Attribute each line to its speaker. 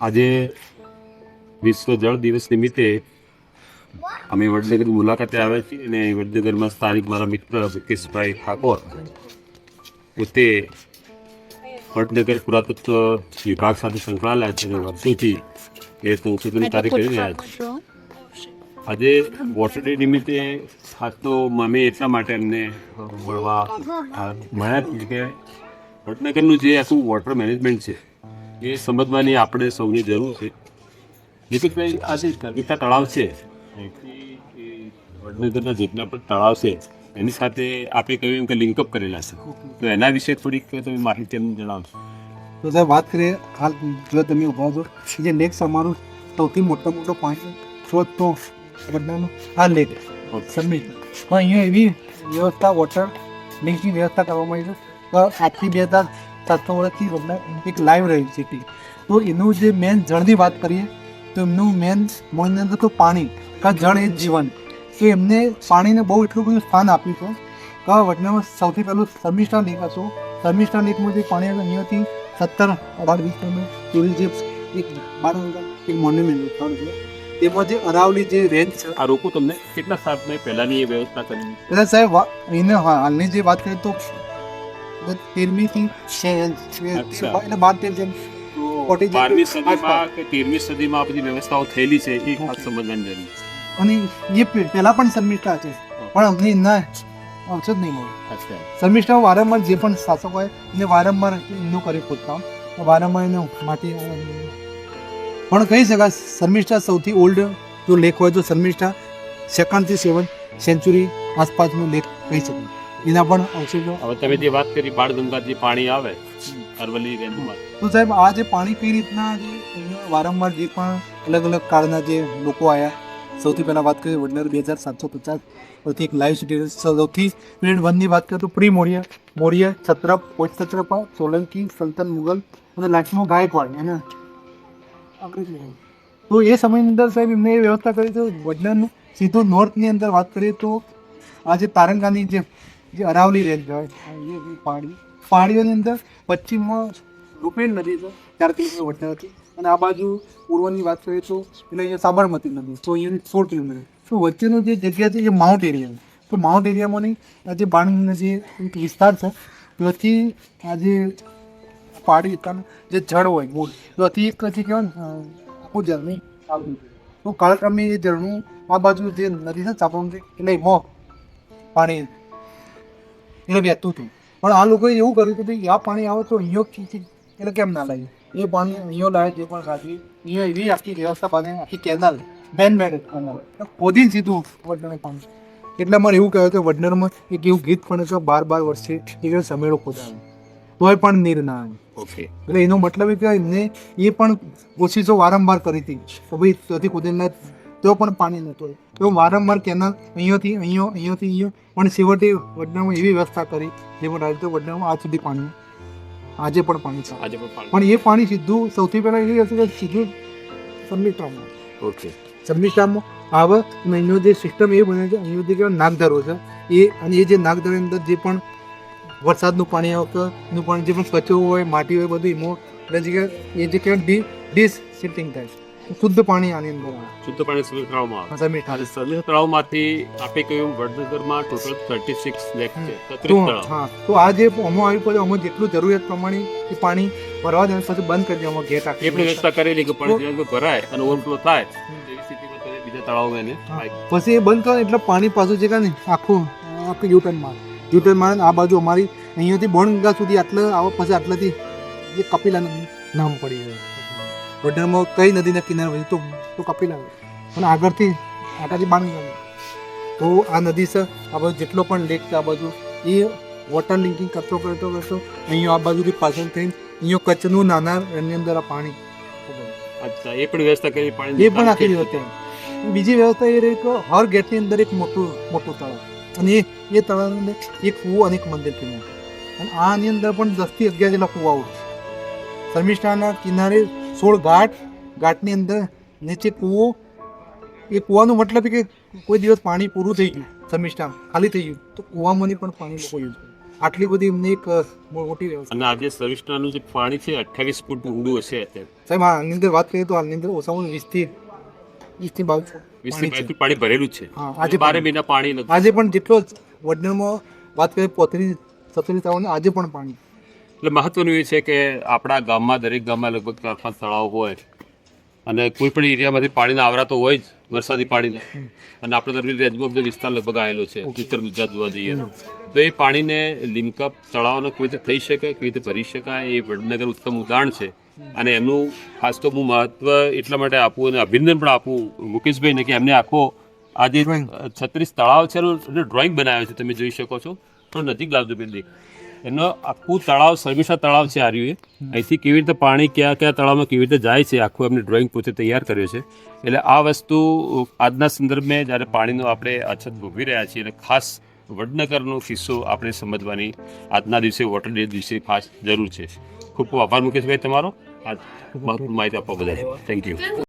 Speaker 1: આજે વિશ્વ જળ દિવસ નિમિત્તે અમે વડનગરની મુલાકાતે આવ્યા છીએ અને વડનગરમાં સ્થાનિક મારા મિત્ર મુકેશભાઈ ઠાકોર પોતે વડનગર પુરાતત્વ વિભાગ સાથે સંકળાયેલા છે અને વર્ષોથી એ સંશોધન કાર્ય કરી રહ્યા છે. આજે વોટર ડે નિમિત્તે ખાસ તો અમે એટલા માટે એમને મળવા મળ્યા કે વડનગરનું જે આખું વોટર મેનેજમેન્ટ છે એ સમજવાની આપણે સૌની જરૂર છે. દીપકભાઈ આ જે કવિતા તળાવ છે. વડનગરના જેટલા પણ તળાવ છે એની સાથે આપણે કહ્યું એમ કે લિંકઅપ કરેલા છે. તો એના વિશે થોડીક તમે માહિતી અમને જણાવશો.
Speaker 2: તો સાહેબ વાત કરીએ હાલ જો તમે ઊભા છો જે નેક્સ્ટ અમારું સૌથી મોટો મોટો પાણી સ્ત્રોત તો વડનાનો આ લેક સબમિટ પણ અહીંયા એવી વ્યવસ્થા વોટર લિંકની વ્યવસ્થા કરવામાં આવી છે. તો આજથી બે હજાર સાતસો વર્ષથી વડના એક લાઈવ રહી છે તે. તો એનું જે મેન જળની વાત કરીએ તો એમનું મેન મોની અંદર તો પાણી કા જળ એ જીવન. તો એમને પાણીને બહુ એટલું બધું સ્થાન આપ્યું છે કે વડનામાં સૌથી પહેલું શર્મિષ્ઠા લેક હતું. શર્મિષ્ઠા લેકમાં જે પાણી આવ્યું અહીંયાથી સત્તર અઢાર વીસ કિલોમીટર જે એક બાર એક મોન્યુમેન્ટ સ્થળ છે. તેમાં જે અરાવલી જે રેન્જ છે.
Speaker 1: આ રોકો તમને કેટલા સાત પહેલાની એ વ્યવસ્થા કરી?
Speaker 2: પહેલાં સાહેબ એને હાલની જે વાત કરીએ તો તેરમી થી એટલે બાર તેર જેમ
Speaker 1: બારમી સદીમાં કે તેરમી સદીમાં આ બધી વ્યવસ્થાઓ થયેલી છે એ ખાસ સમજવાની જરૂર
Speaker 2: અને એ પહેલા પણ શર્મિષ્ઠા છે પણ અમને ના આવશે જ નહીં શર્મિષ્ઠા વારંવાર જે પણ શાસકો હોય એને વારંવાર એમનું કરે ખોદકામ વારંવાર એનું માટી પણ કહી શકાય શર્મિષ્ઠા સૌથી ઓલ્ડ જો લેખ હોય તો શર્મિષ્ઠા સેકન્ડથી સેવન સેન્ચુરી આસપાસનો લેખ કહી શકાય એના પણ અવશેષો
Speaker 1: હવે તમે જે વાત કરી બાળ ગંગાથી પાણી આવે અરવલ્લી રેન્જમાં
Speaker 2: તો સાહેબ આ જે પાણી કઈ રીતના જે વારંવાર જે પણ અલગ અલગ કાળના જે લોકો આવ્યા સૌથી પહેલાં વાત કરીએ વડનગર બે હજાર સાતસો પચાસ પરથી એક લાઈવ સિટી સૌથી પીરિયડ વનની વાત કરીએ તો પ્રી મૌર્ય મૌર્ય છત્રપ કોચ છત્રપા સોલંકી સલ્તન મુગલ અને લાસ્ટમાં ગાયકવાડ એને તો એ સમયની અંદર સાહેબ એમને એ વ્યવસ્થા કરી તો વડનરનું સીધું નોર્થની અંદર વાત કરીએ તો આ જે તારંગાની જે જે અરાવલી રેન્જ હોય. પાણી પાણીઓની અંદર પશ્ચિમમાં રૂપેણ નદી છે. ચાર કિલોમીટર વડનગરથી અને આ બાજુ પૂર્વની વાત કરીએ તો એટલે અહીંયા સાબરમતી નદી તો અહીંયા સોળ કિલોમીટર. તો વચ્ચેનું જે જગ્યા છે એ માઉન્ટ એરિયા તો માઉન્ટ એરિયામાં નહીં આ જે પાણીનો જે વિસ્તાર છે ત્યાંથી આ જે પહાડી જે જળ હોય મૂળ ત્યાંથી એક પછી કહેવાય ને આખું જળ નહીં. તો કાળક્રમે એ જળનું આ બાજુ જે નદી છે સાબરમતી એટલે એમાં પાણી એટલે વહેતું હતું પણ આ લોકોએ એવું કર્યું હતું કે આ પાણી આવે તો અહીંયો ખીચી એટલે કેમ ના લાગે? એ પાણી અહીંયા લાવે તે પણ સાચવી અહીંયા એવી આખી વ્યવસ્થા પાસે આખી કેનાલ મેન મેડ કેનાલ ખોદીને સીધું વડનર પાણી. એટલે અમારે એવું કહેવાય કે વડનરમાં એક એવું ગીત પણ છે બાર બાર વર્ષે એક સમેળો ખોદાવે તોય પણ નીર ના આવે.
Speaker 1: ઓકે.
Speaker 2: એટલે એનો મતલબ એ કે એમને એ પણ કોશિશો વારંવાર કરી હતી. કે ભાઈ ત્યાંથી કુદરતના તો પણ પાણી નહોતું તો વારંવાર કેનાલ અહીંયાથી અહીંયા અહીંયાથી અહીંયા પણ છેવટે વડનામાં એવી વ્યવસ્થા કરી જેમાં રાજતો વડનામાં આજ સુધી પાણી આજે પણ પાણી છે.
Speaker 1: આજે પણ પાણી.
Speaker 2: પણ એ પાણી સીધું સૌથી પહેલાં એ હશે કે સીધું સબમિટામાં
Speaker 1: ઓકે.
Speaker 2: સબમિટામાં આવે અને અહીંનો જે સિસ્ટમ એ બને છે અહીંનો જે કહેવાય નાગધરો છે એ અને એ જે નાગધરોની અંદર જે પણ વરસાદનું પાણી આવતું પણ જે પણ કચરો હોય માટી હોય બધું એમાં એટલે જે એ જે કહેવાય ડી ડીસ સિટિંગ થાય છે. શુદ્ધ પાણી આની અંદર
Speaker 1: શુદ્ધ પાણી સમીર તળાવમાં આવે. આજે સમીર તળાવમાંથી આપે કહ્યું વડનગરમાં ટોટલ થર્ટી સિક્સ લેક છે
Speaker 2: તો
Speaker 1: છત્રીસ તળાવ.
Speaker 2: હા તો આ જે અમો આવી પડે અમો જેટલું જરૂરિયાત પ્રમાણે એ પાણી ભરવા દે પછી બંધ કરી દે અમો ગેટ આપી
Speaker 1: પણ વ્યવસ્થા કરેલી કે પાણી ભરાય અને ઓવરફ્લો થાય એવી સ્થિતિમાં બીજા તળાવ એને
Speaker 2: પછી એ બંધ કરે એટલે પાણી પાછું છે કે ને આખું આખું યુટર્ન મારે. યુટર્ન મારે આ બાજુ અમારી અહીંયાથી બોણગંગા સુધી આટલે આવો પછી આટલેથી એ કપિલા નામ પડી ગયું. વડનગરમાં કઈ નદીના કિનારે વધી તો તો કપિલા અને આગળથી આટાથી બાણગંગા તો આ નદી છે આ બાજુ જેટલો પણ લેક છે આ બાજુ એ વોટર લિંકિંગ કરતો કરતો કરતો અહીંયા આ બાજુથી પાછળ થઈને અહીંયા કચ્છનું નાના એની અંદર આ પાણી.
Speaker 1: અચ્છા એ પણ વ્યવસ્થા કરી પાણી
Speaker 2: એ પણ આખી વ્યવસ્થા બીજી વ્યવસ્થા એ રહી કે હર ગેટની અંદર એક મોટું મોટું તળાવ. અને એ તળાવની અંદર એક કૂવો અને એક મંદિર કિનારે. અને આની અંદર પણ દસથી અગિયાર જેટલા કૂવાઓ શર્મિષ્ઠાના કિનારે સોળ ઘાટ ઘાટની અંદર નીચે કૂવો. એ કૂવાનો મતલબ કે કોઈ દિવસ પાણી પૂરું થઈ ગયું સમિષ્ઠા ખાલી થઈ ગયું. તો કૂવામાંની પણ પાણી લોકો યુઝ આટલી બધી એમની એક મોટી વ્યવસ્થા.
Speaker 1: અને આજે સવિષ્ણાનું જે પાણી છે અઠ્યાવીસ ફૂટ ઊંડું હશે અત્યારે.
Speaker 2: સાહેબ આની અંદર વાત કરીએ તો આની અંદર ઓછામાં ઓછું વીસથી વીસથી બાવીસ
Speaker 1: વીસ
Speaker 2: પાણી
Speaker 1: થી
Speaker 2: છે.
Speaker 1: પાણી ભરેલું છે.
Speaker 2: આજે
Speaker 1: બારે. મહિના પાણી
Speaker 2: આજે પણ જેટલો વડનરમાં વાત કરીએ પોત્રીસ સત્તરીસ તાવને આજે પણ પાણી
Speaker 1: એટલે મહત્વનું એ છે કે આપણા ગામમાં દરેક ગામમાં લગભગ ચાર પાંચ તળાવ હોય અને કોઈ પણ એરિયામાંથી પાણીનો આવરાતો હોય જ વરસાદી પાણીનો. અને આપણે તરફી રેજમોબ વિસ્તાર લગભગ આવેલો છે. ઉત્તર ગુજરાત જોવા જઈએ તો. તો એ પાણીને લિમકપ તળાવનો કોઈ રીતે થઈ શકે કેવી રીતે ભરી શકાય એ વડનગર ઉત્તમ ઉદાહરણ છે. અને એમનું ખાસ તો હું મહત્વ એટલા માટે આપું અને અભિનંદન પણ આપું મુકેશભાઈને કે એમને આખો આ જે છત્રીસ તળાવ છે એનું ડ્રોઈંગ બનાવ્યો છે તમે જોઈ શકો છો. થોડું નજીક લાવજો બિલ્ડિંગ એનો આખું તળાવ શર્મિષ્ઠા તળાવ છે આર્યું એ અહીંથી કેવી રીતે પાણી કયા કયા તળાવમાં કેવી રીતે જાય છે આખું એમને ડ્રોઈંગ પોતે તૈયાર કર્યો છે. એટલે આ વસ્તુ આજના સંદર્ભમાં જ્યારે પાણીનો આપણે અછત ભોગવી રહ્યા છીએ એટલે ખાસ વડનગરનો કિસ્સો આપણે સમજવાની આજના દિવસે વોટર ડે દિવસે ખાસ જરૂર છે. ખૂબ ખૂબ આભાર મુકેશભાઈ તમારો. આ માહિતી આપવા બદલ. Thank you